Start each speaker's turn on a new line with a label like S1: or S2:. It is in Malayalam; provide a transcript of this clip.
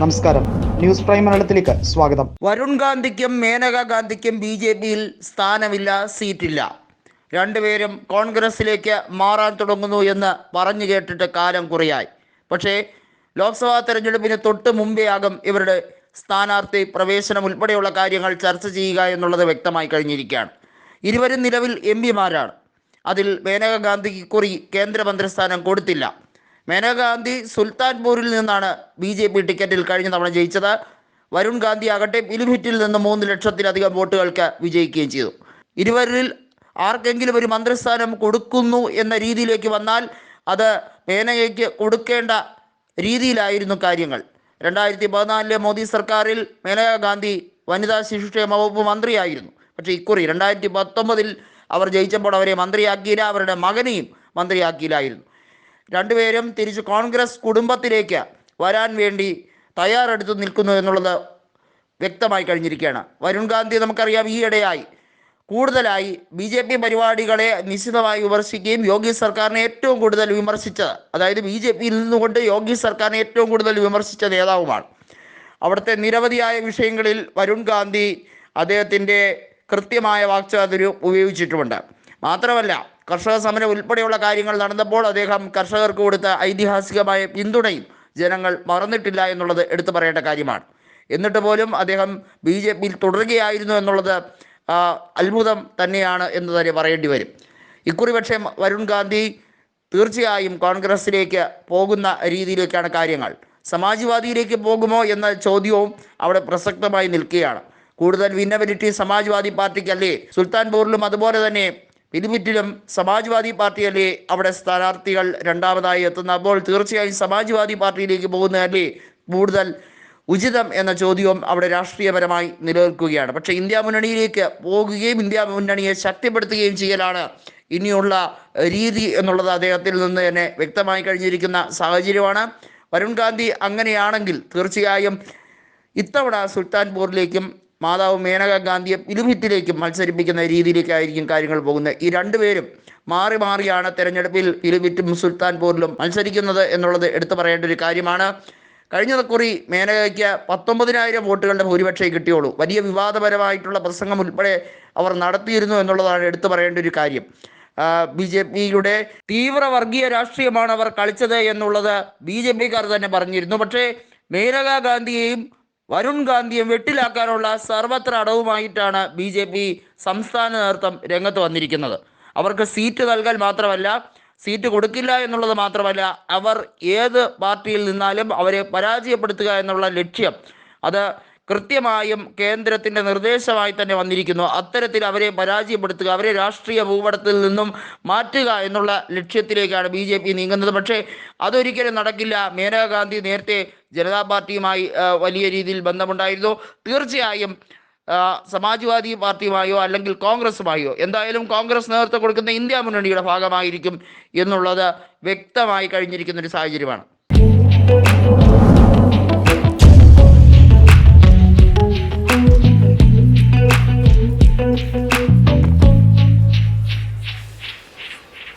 S1: നമസ്കാരം. ന്യൂസ് പ്രൈം മലയാളത്തിലേക്ക് സ്വാഗതം.
S2: വരുൺ ഗാന്ധിക്കും മേനക ഗാന്ധിക്കും ബി ജെ പിയിൽ സ്ഥാനമില്ല സീറ്റില്ല. രണ്ടുപേരും കോൺഗ്രസിലേക്ക് മാറാൻ തുടങ്ങുന്നു എന്ന് പറഞ്ഞു കേട്ടിട്ട് കാലം കുറയായി. പക്ഷേ ലോക്സഭാ തെരഞ്ഞെടുപ്പിന് തൊട്ട് മുമ്പേ ആകും ഇവരുടെ സ്ഥാനാർത്ഥി പ്രവേശനം ഉൾപ്പെടെയുള്ള കാര്യങ്ങൾ ചർച്ച ചെയ്യുക എന്നുള്ളത് വ്യക്തമായി കഴിഞ്ഞിരിക്കുകയാണ്. ഇരുവരും നിലവിൽ എം പിമാരാണ്. അതിൽ മേനക ഗാന്ധിക്ക് കുറി കേന്ദ്രമന്ത്രിസ്ഥാനം കൊടുത്തില്ല. മേനക ഗാന്ധി സുൽത്താൻപൂരിൽ നിന്നാണ് ബി ജെ പി ടിക്കറ്റിൽ കഴിഞ്ഞ തവണ ജയിച്ചത്. വരുൺ ഗാന്ധി ആകട്ടെ പിലിഭിറ്റിൽ നിന്ന് മൂന്ന് ലക്ഷത്തിലധികം വോട്ടുകൾക്ക് വിജയിക്കുകയും ചെയ്തു. ഇരുവരിൽ ആർക്കെങ്കിലും ഒരു മന്ത്രിസ്ഥാനം കൊടുക്കുന്നു എന്ന രീതിയിലേക്ക് വന്നാൽ അത് മേനകയ്ക്ക് കൊടുക്കേണ്ട രീതിയിലായിരുന്നു കാര്യങ്ങൾ. രണ്ടായിരത്തി പതിനാലിലെ മോദി സർക്കാരിൽ മേനക ഗാന്ധി വനിതാ ശിശുക്ഷേമ വകുപ്പ് മന്ത്രിയായിരുന്നു. പക്ഷേ ഇക്കുറി രണ്ടായിരത്തി പത്തൊമ്പതിൽ അവർ ജയിച്ചപ്പോൾ അവരെ മന്ത്രിയാക്കിയില്ല അവരുടെ മകനെയും മന്ത്രിയാക്കിയില്ലായിരുന്നു. രണ്ടുപേരും തിരിച്ച് കോൺഗ്രസ് കുടുംബത്തിലേക്ക് വരാൻ വേണ്ടി തയ്യാറെടുത്ത് നിൽക്കുന്നു എന്നുള്ളത് വ്യക്തമായി കഴിഞ്ഞിരിക്കുകയാണ്. വരുൺ ഗാന്ധി നമുക്കറിയാം ഈയിടെയായി കൂടുതലായി ബി ജെ പി പരിപാടികളെ നിശ്ചിതമായി വിമർശിക്കുകയും യോഗി സർക്കാരിനെ ഏറ്റവും കൂടുതൽ വിമർശിച്ചത് അതായത് ബി ജെ പിയിൽ നിന്നുകൊണ്ട് യോഗി സർക്കാരിനെ ഏറ്റവും കൂടുതൽ വിമർശിച്ച നേതാവുമാണ്. അവിടുത്തെ നിരവധിയായ വിഷയങ്ങളിൽ വരുൺ ഗാന്ധി അദ്ദേഹത്തിന്റെ കൃത്യമായ വാക്ചാതുര്യം ഉപയോഗിച്ചിട്ടുമുണ്ട്. മാത്രമല്ല കർഷക സമരം ഉൾപ്പെടെയുള്ള കാര്യങ്ങൾ നടന്നപ്പോൾ അദ്ദേഹം കർഷകർക്ക് കൊടുത്ത ഐതിഹാസികമായ പിന്തുണയും ജനങ്ങൾ മറന്നിട്ടില്ല എന്നുള്ളത് എടുത്തു പറയേണ്ട കാര്യമാണ്. എന്നിട്ട് പോലും അദ്ദേഹം ബി ജെ പിയിൽ തുടരുകയായിരുന്നു എന്നുള്ളത് അത്ഭുതം തന്നെയാണ് എന്ന് തന്നെ പറയേണ്ടി വരും. ഇക്കുറി പക്ഷേ വരുൺ ഗാന്ധി തീർച്ചയായും കോൺഗ്രസിലേക്ക് പോകുന്ന രീതിയിലേക്കാണ് കാര്യങ്ങൾ. സമാജ്വാദിയിലേക്ക് പോകുമോ എന്ന ചോദ്യവും അവിടെ പ്രസക്തമായി നിൽക്കുകയാണ്. കൂടുതൽ വിന്നബിലിറ്റി സമാജ്വാദി പാർട്ടിക്കല്ലേ? സുൽത്താൻപൂരിലും അതുപോലെ തന്നെ പിലിഭിറ്റിലും സമാജ്വാദി പാർട്ടിയല്ലേ അവിടെ സ്ഥാനാർത്ഥികൾ രണ്ടാമതായി എത്തുന്ന അപ്പോൾ തീർച്ചയായും സമാജ്വാദി പാർട്ടിയിലേക്ക് പോകുന്നതല്ലേ കൂടുതൽ ഉചിതം എന്ന ചോദ്യവും അവിടെ രാഷ്ട്രീയപരമായി നിലനിൽക്കുകയാണ്. പക്ഷെ ഇന്ത്യ മുന്നണിയിലേക്ക് പോകുകയും ഇന്ത്യ മുന്നണിയെ ശക്തിപ്പെടുത്തുകയും ചെയ്യലാണ് ഇനിയുള്ള രീതി എന്നുള്ളത് അദ്ദേഹത്തിൽ നിന്ന് തന്നെ വ്യക്തമായി കഴിഞ്ഞിരിക്കുന്ന സാഹചര്യമാണ്. വരുൺ ഗാന്ധി അങ്ങനെയാണെങ്കിൽ തീർച്ചയായും ഇത്തവണ സുൽത്താൻപൂരിലേക്കും മാതാവ് മേനക ഗാന്ധിയെ പിലുഭിറ്റിലേക്കും മത്സരിപ്പിക്കുന്ന രീതിയിലേക്കായിരിക്കും കാര്യങ്ങൾ പോകുന്നത്. ഈ രണ്ടുപേരും മാറി മാറിയാണ് തെരഞ്ഞെടുപ്പിൽ പിലുഭിറ്റും സുൽത്താൻപൂരിലും മത്സരിക്കുന്നത് എന്നുള്ളത് എടുത്തു പറയേണ്ട ഒരു കാര്യമാണ്. കഴിഞ്ഞ കുറി മേനകയ്ക്ക് പത്തൊമ്പതിനായിരം വോട്ടുകളുടെ ഭൂരിപക്ഷേ കിട്ടിയുള്ളൂ. വലിയ വിവാദപരമായിട്ടുള്ള പ്രസംഗം ഉൾപ്പെടെ അവർ നടത്തിയിരുന്നു എന്നുള്ളതാണ് എടുത്തു പറയേണ്ട ഒരു കാര്യം. ബി ജെ പിയുടെ തീവ്ര വർഗീയ രാഷ്ട്രീയമാണ് അവർ കളിച്ചത് എന്നുള്ളത് ബി ജെ പിക്കാർ തന്നെ പറഞ്ഞിരുന്നു. പക്ഷേ മേനകാ ഗാന്ധിയെയും വരുൺ ഗാന്ധിയെ വെട്ടിലാക്കാനുള്ള സർവത്ര അടവുമായിട്ടാണ് ബി ജെ പി സംസ്ഥാന നേതൃത്വം രംഗത്ത് വന്നിരിക്കുന്നത്. അവർക്ക് സീറ്റ് നൽകാൻ മാത്രമല്ല സീറ്റ് കൊടുക്കില്ല എന്നുള്ളത് മാത്രമല്ല അവർ ഏത് പാർട്ടിയിൽ നിന്നാലും അവരെ പരാജയപ്പെടുത്തുക എന്നുള്ള ലക്ഷ്യം അത് കൃത്യമായും കേന്ദ്രത്തിന്റെ നിർദ്ദേശമായി തന്നെ വന്നിരിക്കുന്നു. അത്തരത്തിൽ അവരെ പരാജയപ്പെടുത്തുക അവരെ രാഷ്ട്രീയ ഭൂപടത്തിൽ നിന്നും മാറ്റുക എന്നുള്ള ലക്ഷ്യത്തിലേക്കാണ് ബി നീങ്ങുന്നത്. പക്ഷേ അതൊരിക്കലും നടക്കില്ല. മേനകാ ഗാന്ധി നേരത്തെ ജനതാ പാർട്ടിയുമായി വലിയ രീതിയിൽ ബന്ധമുണ്ടായിരുന്നു. തീർച്ചയായും സമാജ്വാദി പാർട്ടിയുമായോ അല്ലെങ്കിൽ കോൺഗ്രസുമായോ എന്തായാലും കോൺഗ്രസ് നേതൃത്വം കൊടുക്കുന്ന ഇന്ത്യ മുന്നണിയുടെ ഭാഗമായിരിക്കും എന്നുള്ളത് വ്യക്തമായി കഴിഞ്ഞിരിക്കുന്ന ഒരു സാഹചര്യമാണ്.